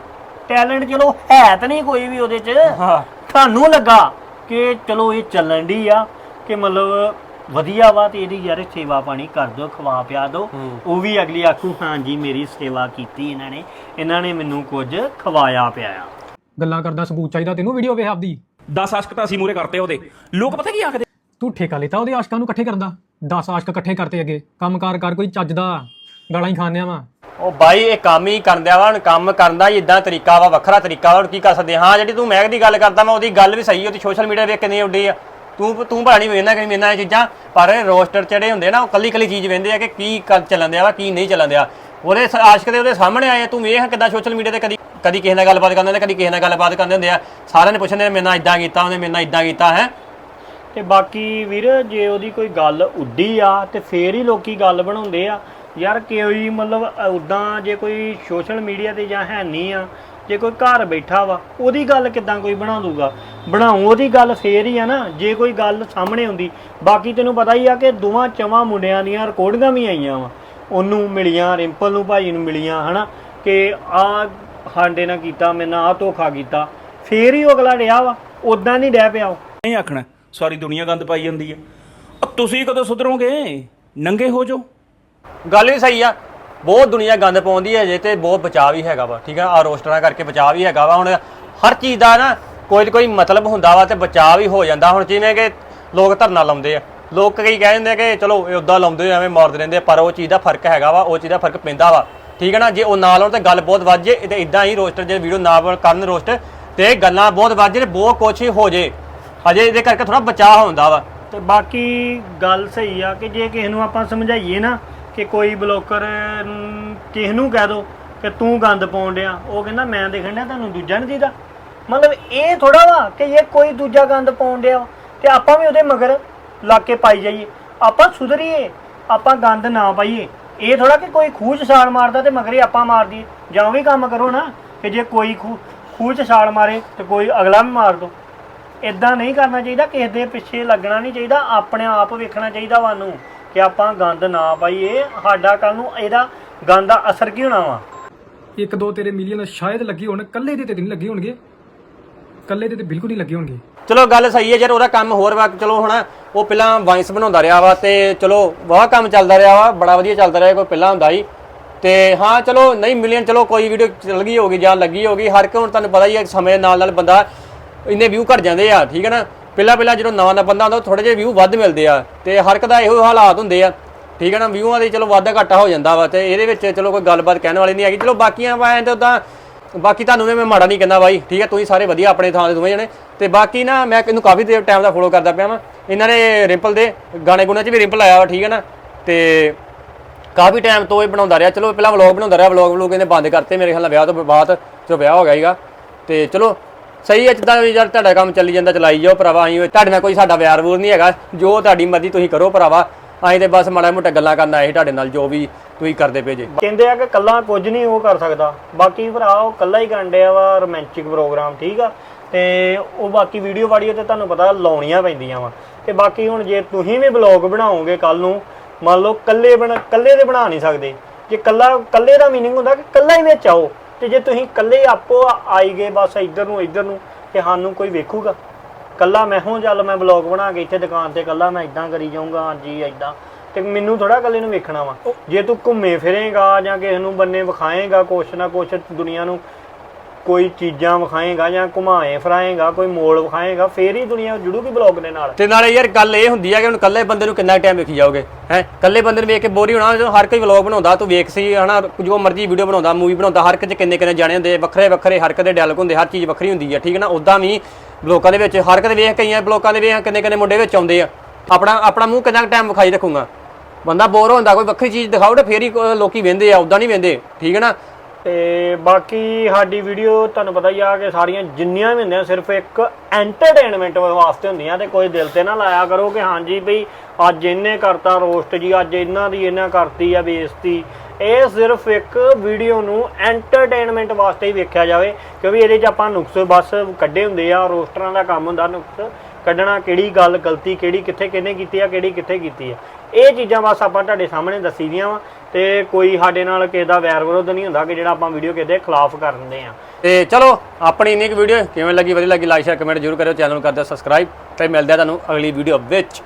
ਟੈਲੈਂਟ ਚਲੋ ਹੈ ਤਾਂ ਨਹੀਂ ਕੋਈ ਵੀ ਉਹਦੇ 'ਚ। ਹਾਂ। ਤੁਹਾਨੂੰ ਲੱਗਾ ਕਿ ਚਲੋ ਇਹ ਚੱਲਣ ਦੀ ਆ ਕਿ ਮਤਲਬ ਵਧੀਆ ਵਾ ਤੇ ਇਹਦੀ ਯਾਰ ਸੇਵਾ ਪਾਣੀ ਕਰ ਦਿਓ ਖਵਾ ਪਿਆ ਦਿਓ। ਹੂੰ। ਉਹ ਵੀ ਅਗਲੀ ਆਖੂ ਹਾਂਜੀ ਮੇਰੀ ਸੇਵਾ ਕੀਤੀ ਇਹਨਾਂ ਨੇ। ਇਹਨਾਂ ਨੇ ਮੈਨੂੰ ਕੁਝ ਖਵਾਇਆ ਪਿਆਇਆ ਗੱਲਾਂ ਕਰਦਾ ਸਬੂਤ ਚਾਹੀਦਾ ਤੈਨੂੰ ਵੀਡੀਓ ਵੇਖ ਆਪਦੀ। 10 ਆਸ਼ਕ ਤਾਂ ਅਸੀਂ ਮੂਰੇ ਕਰਤੇ ਉਹਦੇ। ਲੋਕ ਪਤਾ ਕੀ ਆਖਦੇ? ਤੂੰ ਠੇਕਾ ਲਿੱਤਾ ਉਹਦੇ ਆਸ਼ਕਾਂ ਨੂੰ ਇਕੱਠੇ ਕਰਦਾ 10 ਆਸ਼ਕ ਇਕੱਠੇ ਕਰਤੇ ਅੱਗੇ। ਕੰਮਕਾਰ ਕਰ ਕੋਈ ਚੱਜ ਦਾ। ਗਾਲਾਂ ਹੀ ਖਾਣਿਆ ਵਾ। ਉਹ ਬਾਈ ਇਹ ਕੰਮ ਹੀ ਕਰਨ ਦਿਆ ਵਾ ਹੁਣ ਕੰਮ ਕਰਨ ਦਾ ਇਦਾਂ ਤਰੀਕਾ ਵਾ ਵੱਖਰਾ ਤਰੀਕਾ ਵਾ ਹੁਣ ਕੀ ਕਰ ਸਕਦੇ ਹਾਂ ਜਿਹੜੀ ਤੂੰ ਮੈਗ ਦੀ ਗੱਲ ਕਰਦਾ ਮੈਂ ਉਹਦੀ ਗੱਲ ਵੀ ਸਹੀ ਉਹਦੀ ਸੋਸ਼ਲ ਮੀਡੀਆ ਵੇਖ ਕਿੰਨੀ ਉੱਡੀ ਆ। ਤੂੰ ਤੂੰ ਨਹੀਂ ਵੇਖਣਾ ਕਿ ਵੇਖਣਾ ਇਹ ਚੀਜ਼ਾਂ ਪਰ ਰੋਸਟਰ ਜਿਹੜੇ ਹੁੰਦੇ ਨਾ ਉਹ ਕੱਲੀ ਕੱਲੀ ਚੀਜ਼ ਵੇਖਦੇ ਆ ਕਿ ਕੀ ਚੱਲਣ ਦਿਆ ਵਾ ਕੀ ਨਹੀਂ ਚੱਲਣ ਦਿਆ। ਉਹਦੇ ਆਸ਼ਕ ਦੇ ਉਹਦੇ ਸਾਹਮਣੇ ਆਏ ਤੂੰ ਵੇਖ ਕਿਦਾਂ ਸੋਸ਼ਲ ਮੀਡੀਆ ਤੇ ਕਦੀ ਕਦੀ ਕਿਸੇ ਨਾਲ ਗੱਲਬਾਤ ਕਰਦੇ ਹੁੰਦੇ ਕਦੀ ਕਿਸੇ ਨਾਲ ਗੱਲਬਾਤ ਕਰਦੇ ਹੁੰਦੇ ਆ। ਸਾਰਿਆਂ ਨੇ ਪੁੱਛਦੇ ਨੇ ਮੇਰੇ ਨਾਲ ਇਦਾਂ ਕੀਤਾ ਉਹਨੇ ਮੇਰੇ ਨਾਲ ਇਦਾਂ ਕੀਤਾ ਹੈ। ਤੇ ਬਾਕੀ ਵੀਰ ਜੇ ਉਹਦੀ ਕੋਈ ਗੱਲ ਉੱਡੀ ਆ ਤੇ ਫੇਰ ਹੀ ਲੋਕੀ ਗੱਲ ਬਣਾਉਂਦੇ ਆ। ਯਾਰ ਕੋਈ ਮਤਲਬ ਉਦਾਂ ਜੇ ਕੋਈ ਸੋਸ਼ਲ ਮੀਡੀਆ ਤੇ ਜਾਂ ਹੈ ਨਹੀਂ ਆ, ਜੇ ਕੋਈ ਘਰ ਬੈਠਾ ਵਾ, ਉਹਦੀ ਗੱਲ ਕਿਦਾਂ ਕੋਈ ਬਣਾ ਦੂਗਾ? ਬਣਾਉ, ਉਹਦੀ ਗੱਲ ਫੇਰ ਹੀ ਆ ਨਾ, ਜੇ ਕੋਈ ਗੱਲ ਸਾਹਮਣੇ ਆਉਂਦੀ। ਬਾਕੀ ਤੈਨੂੰ ਪਤਾ ਹੀ ਆ ਕਿ ਦੋਵਾਂ ਚਵਾਂ ਮੁੰਡਿਆਂ ਦੀਆਂ ਰਿਕਾਰਡਿੰਗਾਂ ਵੀ ਆਈਆਂ ਵਾ। ਉਹਨੂੰ ਮਿਲੀਆਂ, ਰਿੰਪਲ ਨੂੰ ਭਾਈ ਨੂੰ ਮਿਲੀਆਂ, ਹਨਾ? ਕਿ ਆ ਹਾਂਡੇ ਨਾਲ ਕੀਤਾ, ਮੇਰੇ ਨਾਲ ਆ ਧੋਖਾ ਕੀਤਾ। ਫੇਰ ਹੀ ਉਹ ਅਗਲਾ ਡਿਆ ਵਾ। ਉਦਾਂ ਨਹੀਂ ਡੈ ਪਿਆ ਉਹ। ਨਹੀਂ ਆਖਣਾ, ਸਾਰੀ ਦੁਨੀਆ ਗੰਦ ਪਾਈ ਜਾਂਦੀ ਹੈ ਆ ਤੁਸੀਂ ਕਦੋਂ ਸੁਧਰੋਗੇ? ਨੰਗੇ ਹੋ ਜਾਓ। ਗੱਲ ਵੀ ਸਹੀ ਆ। ਬਹੁਤ ਦੁਨੀਆ ਗੰਦ ਪਾਉਂਦੀ ਹੈ ਜੇ ਤੇ ਬਹੁਤ ਬਚਾਅ ਵੀ ਹੈਗਾ ਵਾ ਠੀਕ ਆ? ਆ ਰੋਸਟਰਾਂ ਕਰਕੇ ਬਚਾਅ ਵੀ ਹੈਗਾ ਵਾ। ਹੁਣ ਹਰ ਚੀਜ਼ ਦਾ ਨਾ ਕੋਈ ਨਾ ਕੋਈ ਮਤਲਬ ਹੁੰਦਾ ਵਾ ਤੇ ਬਚਾਅ ਵੀ ਹੋ ਜਾਂਦਾ। ਹੁਣ ਜਿਵੇਂ ਕਿ ਲੋਕ ਧਰਨਾ ਲਾਉਂਦੇ ਆ। ਲੋਕ ਕਈ ਕਹਿ ਦਿੰਦੇ ਕਿ ਚਲੋ ਇਹ ਉਦਾਂ ਲਾਉਂਦੇ ਆ, ਐਵੇਂ ਮਾਰਦੇ ਰਹਿੰਦੇ ਆ, ਪਰ ਉਹ ਚੀਜ਼ ਦਾ ਫ਼ਰਕ ਹੈਗਾ ਵਾ ਉਹ ਚੀਜ਼ ਦਾ ਫ਼ਰਕ ਪੈਂਦਾ ਵਾ। ਠੀਕ ਹੈ ਨਾ? ਜੇ ਉਹ ਨਾ ਲਾਉਣ ਤੇ ਗੱਲ ਬਹੁਤ ਵੱਧ ਜੇ ਤੇ ਇਦਾਂ ਹੀ ਰੋਸਟਰ ਜੇ ਵੀਡੀਓ ਨਾ ਕਰਨ ਰੋਸਟ ਤੇ ਗੱਲਾਂ ਬਹੁਤ ਵੱਧ ਜੇ ਬਹੁਤ ਕੁਛ ਹੋ ਜੇ। ਅਜੇ ਇਹਦੇ ਕਰਕੇ ਥੋੜਾ ਬਚਾਅ ਹੁੰਦਾ ਵਾ। ਤੇ ਬਾਕੀ ਗੱਲ ਸਹੀ ਆ ਕਿ ਜੇ ਕਿਸੇ ਨੂੰ ਆਪਾਂ ਸਮਝਾਈਏ ਨਾ ਕਿ ਕੋਈ ਬਲੋਕਰ ਨ- ਕਿਸੇ ਨੂੰ ਕਹਿ ਦੋ ਕਿ ਤੂੰ ਗੰਦ ਪਾਉਣ ਡਿਆ। ਉਹ ਕਹਿੰਦਾ, ਮੈਂ ਦੇਖਣ ਡਿਆ ਤੁਹਾਨੂੰ ਦੂਜਾ ਨਹੀਂ ਦੀਦਾ। ਮਤਲਬ ਇਹ ਥੋੜਾ ਵਾ ਕਿ ਇਹ ਕੋਈ ਦੂਜਾ ਗੰਦ ਪਾਉਣ ਡਿਆ ਵਾ ਤੇ ਆਪਾਂ ਵੀ ਉਹਦੇ ਮਗਰ ਲੱਗ ਕੇ ਪਾਈ ਜਾਈਏ। ਆਪਾਂ ਸੁਧਰੀਏ, ਆਪਾਂ ਗੰਦ ਨਾ ਪਾਈਏ। ਇਹ ਥੋੜਾ ਕਿ ਕੋਈ ਖੂਹ 'ਚ ਛਾਲ ਮਾਰਦਾ ਤੇ ਮਗਰ ਹੀ ਆਪਾਂ ਮਾਰ ਦਈਏ। ਜਾਂ ਉਹ ਵੀ ਕੰਮ ਕਰੋ ਨਾ ਕਿ ਜੇ ਕੋਈ ਖੂਹ ਖੂਹ 'ਚ ਛਾਲ ਮਾਰੇ ਤੇ ਕੋਈ ਅਗਲਾ ਵੀ ਮਾਰ ਦੋ। ਇਦਾਂ ਨਹੀਂ ਕਰਨਾ ਚਾਹੀਦਾ, ਕਿਸੇ ਦੇ ਪਿੱਛੇ ਲੱਗਣਾ ਨਹੀਂ ਚਾਹੀਦਾ, ਆਪਣੇ ਆਪ ਵੇਖਣਾ ਚਾਹੀਦਾ ਵਾ ਨੂੰ ਕਿ ਆਪਾਂ ਗੰਦ ਨਾ ਪਾਈਏ ਸਾਡਾ ਕੱਲ ਨੂੰ ਇਹਦਾ ਗੰਦ ਦਾ ਅਸਰ ਕੀ ਹੋਣਾ ਵਾ? ਇੱਕ ਦੋ ਤੇਰੇ ਮਿਲੀਅਨ ਸ਼ਾਇਦ ਲੱਗੇ ਹੋਣ ਕੱਲੇ ਦੇ ਤੇ ਨਹੀਂ ਲੱਗੇ ਹੋਣਗੇ। ਕੱਲੇ ਦੇ ਤੇ ਬਿਲਕੁਲ ਨਹੀਂ ਲੱਗੇ ਹੋਣਗੇ। ਚਲੋ ਗੱਲ ਸਹੀ ਹੈ ਯਾਰ ਉਹਦਾ ਕੰਮ ਹੋਰ ਵਾ। ਚਲੋ ਹੁਣ ਉਹ ਪਹਿਲਾਂ ਵਾਈਸ ਬਣਾਉਂਦਾ ਰਿਹਾ ਵਾ ਤੇ ਚਲੋ ਵਾਹ ਕੰਮ ਚੱਲਦਾ ਰਿਹਾ ਵਾ ਬੜਾ ਵਧੀਆ ਚੱਲਦਾ ਰਿਹਾ ਕੋਈ ਪਹਿਲਾਂ ਹੁੰਦਾ ਸੀ। ਤੇ ਹਾਂ ਚਲੋ ਨਹੀਂ ਮਿਲੀਅਨ ਚਲੋ ਕੋਈ ਵੀਡੀਓ ਚੱਲ ਗਈ ਹੋਗੀ ਜਾਂ ਲੱਗੀ ਹੋਗੀ ਹਰ ਇੱਕ ਹੁਣ ਤੁਹਾਨੂੰ ਪਤਾ ਹੀ ਹੈ ਸਮੇਂ ਨਾਲ ਨਾਲ ਬੰਦਾ ਇੰਨੇ ਵਿਊ ਘਟ ਜਾਂਦੇ ਆ ਠੀਕ ਹੈ ਨਾ? ਪਹਿਲਾਂ ਪਹਿਲਾਂ ਜਦੋਂ ਨਵਾਂ ਨਵਾਂ ਬੰਦਾ ਹੁੰਦਾ ਥੋੜੇ ਜਿਹੇ ਵਿਊ ਵੱਧ ਮਿਲਦੇ ਆ ਤੇ ਹਰ ਇੱਕ ਦਾ ਇਹੋ ਹਾਲਾਤ ਹੁੰਦੇ ਆ। ਠੀਕ ਹੈ ਨਾ ਵਿਊਆਂ ਦੇ ਚਲੋ ਵਾਧਾ ਘਾਟਾ ਹੋ ਜਾਂਦਾ ਵਾ ਤੇ ਇਹਦੇ ਵਿੱਚ ਚਲੋ ਕੋਈ ਗੱਲਬਾਤ ਕਹਿਣ ਵਾਲੀ ਨਹੀਂ ਹੈਗੀ। ਚਲੋ ਬਾਕੀਆਂ ਵਾਂ ਤੇ ਉਦਾਂ ਬਾਕੀ ਤੁਹਾਨੂੰ ਵੀ ਮੈਂ ਮਾੜਾ ਨਹੀਂ ਕਹਿੰਦਾ ਬਾਈ। ਠੀਕ ਹੈ, ਤੁਸੀਂ ਸਾਰੇ ਵਧੀਆ ਆਪਣੇ ਥਾਂ 'ਤੇ ਦੋਵੇਂ ਜਣੇ। ਤੇ ਬਾਕੀ ਨਾ ਮੈਂ ਇਹਨੂੰ ਕਾਫੀ ਦੇਰ ਟਾਈਮ ਦਾ ਫੋਲੋ ਕਰਦਾ ਪਿਆ ਵਾਂ। ਇਹਨਾਂ ਨੇ ਰਿੰਪਲ ਦੇ ਗਾਣੇ ਗੁਣੇ 'ਚ ਵੀ ਰਿੰਪਲ ਆਇਆ ਵਾ, ਠੀਕ ਹੈ ਨਾ। ਤੇ ਕਾਫੀ ਟਾਈਮ ਤੋਂ ਇਹ ਬਣਾਉਂਦਾ ਰਿਹਾ। ਚਲੋ ਪਹਿਲਾਂ ਵਲੌਗ ਬਣਾਉਂਦਾ ਰਿਹਾ। ਵਲੌਗ ਵਲੌਗ ਇਹਨੇ ਬੰਦ ਕਰਤੇ ਮੇਰੇ ਖਿਆਲ ਨਾਲ ਵਿਆਹ ਤੋਂ ਬਾਅਦ ਜੋ ਵਿਆਹ ਹੋ ਗਿਆ ਸੀਗਾ। ਤੇ ਚਲੋ ਸਹੀ ਹੈ, ਜਿੱਦਾਂ ਵੀ ਯਾਰ ਤੁਹਾਡਾ ਕੰਮ ਚੱਲੀ ਜਾਂਦਾ, ਚਲਾਈ ਜਾਓ ਭਰਾਵਾ ਅਸੀਂ ਤੁਹਾਡੇ ਨਾਲ ਕੋਈ ਸਾਡਾ ਵਿਆਰ ਵੂਰ ਨਹੀਂ ਹੈਗਾ। ਜੋ ਤੁਹਾਡੀ ਮਰਜ਼ੀ ਤੁਸੀਂ ਕਰੋ ਭਰਾਵਾ ਅਸੀਂ ਤੇ ਬਸ ਮਾੜਾ ਮੋਟਾ ਗੱਲਾਂ ਕਰਨ ਆਏ ਸੀ ਤੁਹਾਡੇ ਨਾਲ, ਜੋ ਵੀ ਤੁਸੀਂ ਕਰਦੇ ਪਏ ਜੇ। ਕਹਿੰਦੇ ਆ ਕਿ ਕੱਲਾ ਕੁਝ ਨਹੀਂ ਉਹ ਕਰ ਸਕਦਾ। ਬਾਕੀ ਭਰਾ, ਉਹ ਕੱਲਾ ਹੀ ਕਰਨ ਡਿਆ ਵਾ ਰੋਮਾਂਚਿਕ ਪ੍ਰੋਗਰਾਮ, ਠੀਕ ਆ? ਤੇ ਉਹ ਬਾਕੀ ਵੀਡੀਓ ਵਾਡੀਓ ਤੇ ਤੁਹਾਨੂੰ ਪਤਾ ਲਾਉਣੀਆਂ ਪੈਂਦੀਆਂ ਵਾ। ਤੇ ਬਾਕੀ ਹੁਣ ਜੇ ਤੁਸੀਂ ਵੀ ਬਲੌਗ ਬਣਾਓਗੇ ਕੱਲ ਨੂੰ, ਮੰਨ ਲਓ ਕੱਲੇ ਬਣਾ, ਕੱਲੇ ਦੇ ਬਣਾ ਨਹੀਂ ਸਕਦੇ। ਜੇ ਕੱਲਾ, ਕੱਲੇ ਦਾ ਮੀਨਿੰਗ ਹੁੰਦਾ ਕਿ ਕੱਲਾ ਹੀ ਵਿੱਚ ਆਓ। ਤੇ ਜੇ ਤੁਸੀਂ ਕੱਲੇ ਆਪੋ ਆਈ ਗਏ ਬਸ ਇੱਧਰ ਨੂੰ ਇੱਧਰ ਨੂੰ ਤੇ ਸਾਨੂੰ ਕੋਈ ਵੇਖੂਗਾ? ਕੱਲਾ ਮੈਂ ਹੋਂ ਚੱਲ ਮੈਂ ਬਲੌਗ ਬਣਾ ਕੇ ਇੱਥੇ ਦੁਕਾਨ ਤੇ ਕੱਲਾ ਮੈਂ ਇਦਾਂ ਕਰੀ ਜਾਊਂਗਾ ਹਾਂਜੀ ਇਦਾਂ ਤੇ ਮੈਨੂੰ ਥੋੜਾ ਇਕੱਲੇ ਨੂੰ ਵੇਖਣਾ ਵਾ। ਜੇ ਤੂੰ ਘੁੰਮੇ ਫਿਰੇਗਾ ਜਾਂ ਕਿਸੇ ਨੂੰ ਬੰਨੇ ਵਿਖਾਏਗਾ ਕੁਛ ਨਾ ਕੁਛ ਦੁਨੀਆ ਨੂੰ ਕੋਈ ਚੀਜ਼ਾਂ ਵਿਖਾਏਗਾ ਜਾਂ ਘੁਮਾਏ ਫਿਰਾਏਗਾ, ਕੋਈ ਮੋੜ ਵਿਖਾਏਗਾ, ਫੇਰ ਹੀ ਦੁਨੀਆ ਜੁੜੂਗੀ ਬਲੌਗ ਦੇ ਨਾਲ। ਤੇ ਨਾਲੇ ਯਾਰ ਗੱਲ ਇਹ ਹੁੰਦੀ ਆ ਕਿ ਹੁਣ ਇਕੱਲੇ ਬੰਦੇ ਨੂੰ ਕਿੰਨਾ ਟਾਈਮ ਵੇਖੀ ਜਾਓਗੇ, ਹੈ? ਇਕੱਲੇ ਬੰਦੇ ਨੂੰ ਵੇਖ ਕੇ ਬੋਰੀ ਹੋਣਾ, ਜਦੋਂ ਹਰ ਕੋਈ ਵਲੌਗ ਬਣਾਉਂਦਾ, ਤੂੰ ਵੇਖ ਸੀ ਹਨਾ, ਜੋ ਮਰਜ਼ੀ ਵੀਡੀਓ ਬਣਾਉਂਦਾ ਮੂਵੀ ਬਣਾਉਂਦਾ, ਹਰ ਇੱਕ ਚ ਕਿੰਨੇ ਕਿੰਨੇ ਜਾਣੇ ਹੁੰਦੇ, ਵੱਖਰੇ ਵੱਖਰੇ, ਹਰ ਇੱਕ ਦੇ ਡਾਇਲੌਗ ਹੁੰਦੇ, ਹਰ ਚੀਜ਼ ਵੱਖਰੀ ਹੁੰਦੀ ਆ, ਠੀਕ ਹੈ ਨਾ? ਉਦਾਂ ਵੀ ਬਲੋਕਾਂ ਦੇ ਵਿੱਚ, ਹਰ ਇੱਕ ਦੇ ਵੇਖ ਕਈਆਂ ਬਲੋਕਾਂ ਦੇ ਵੇਖ ਕਿੰਨੇ ਕਿੰਨੇ ਮੁੰਡੇ ਵਿੱਚ ਆਉਂਦੇ ਆ। ਆਪਣਾ ਆਪਣਾ ਮੂੰਹ ਕਿੰਨਾ ਟਾਈਮ ਵਿਖਾਈ ਰੱਖੂਗਾ। ਬੰਦਾ ਬੋਰ ਹੁੰਦਾ, ਕੋਈ ਵੱਖਰੀ ਚੀਜ਼ ਦਿਖਾਓ ਤੇ ਫੇਰ ਹੀ ਕੋ- ਲੋਕੀ ਵੇਂਦੇ ਆ ਉਦਾਂ ਨਹੀਂ ਵੇਂਦੇ ਠੀਕ ਹੈ ਨਾ? ਤੇ ਬਾਕੀ ਸਾਡੀ ਵੀਡੀਓ ਤੁਹਾਨੂੰ ਪਤਾ ਹੀ ਆ ਕਿ ਸਾਰੀਆਂ ਜਿੰਨੀਆਂ ਵੀ ਹੁੰਦੀਆਂ ਸਿਰਫ ਇੱਕ ਐਂਟਰਟੇਨਮੈਂਟ ਵਾਸਤੇ ਹੁੰਦੀਆਂ ਤੇ ਕੋਈ ਦਿਲ ਤੇ ਨਾ ਲਾਇਆ ਕਰੋ ਕਿ ਹਾਂਜੀ ਭਈ ਅੱਜ ਇਹਨੇ ਕਰਤਾ ਰੋਸਟ ਜੀ, ਅੱਜ ਇਹਨਾਂ ਦੀ ਇਹਨਾਂ ਕਰਤੀ ਆ ਬੇਇੱਜ਼ਤੀ। ਇਹ ਸਿਰਫ ਇੱਕ ਵੀਡੀਓ ਨੂੰ ਐਂਟਰਟੇਨਮੈਂਟ ਵਾਸਤੇ ਹੀ ਵੇਖਿਆ ਜਾਵੇ, ਕਿਉਂਕਿ ਇਹਦੇ 'ਚ ਆਪਾਂ ਨੁਕਸ ਬਸ ਕੱਢੇ ਹੁੰਦੇ ਆ, ਰੋਸਟਰਾਂ ਦਾ ਕੰਮ ਹੁੰਦਾ ਨੁਕਸ, ਕੱਢਣਾ ਕਿਹੜੀ ਗੱਲ ਗਲਤੀ, ਕਿਹੜੀ ਕਿੱਥੇ ਕਿਹਨੇ ਕੀਤੀ ਆ, ਕਿਹੜੀ ਕਿੱਥੇ ਕੀਤੀ ਆ। ਇਹ ਚੀਜ਼ਾਂ ਬਸ ਆਪਾਂ ਤੁਹਾਡੇ ਸਾਹਮਣੇ ਦੱਸੀ ਦੀਆਂ ਵਾ। ਤੇ ਕੋਈ ਸਾਡੇ ਨਾਲ ਕਿਸੇ ਦਾ ਵੈਰ ਵਿਰੋਧ ਨਹੀਂ ਹੁੰਦਾ ਕਿ ਜਿਹੜਾ ਆਪਾਂ ਵੀਡੀਓ ਕਿਸੇ ਦੇ ਖਿਲਾਫ ਕਰਦੇ ਆ ਤੇ ਚਲੋ, ਆਪਣੀ ਇੰਨੀ ਕੁ ਵੀਡੀਓ ਕਿਵੇਂ ਲੱਗੀ, ਵਧੀਆ ਲੱਗੀ ਲਾਈਕ ਸ਼ੇਅਰ ਕਮੈਂਟ ਜ਼ਰੂਰ ਕਰਿਓ ਚੈਨਲ ਨੂੰ ਕਰ ਦਿਓ ਸਬਸਕ੍ਰਾਈਬ ਤੇ ਮਿਲਦੇ ਆ ਤੁਹਾਨੂੰ ਅਗਲੀ ਵੀਡੀਓ ਵਿੱਚ।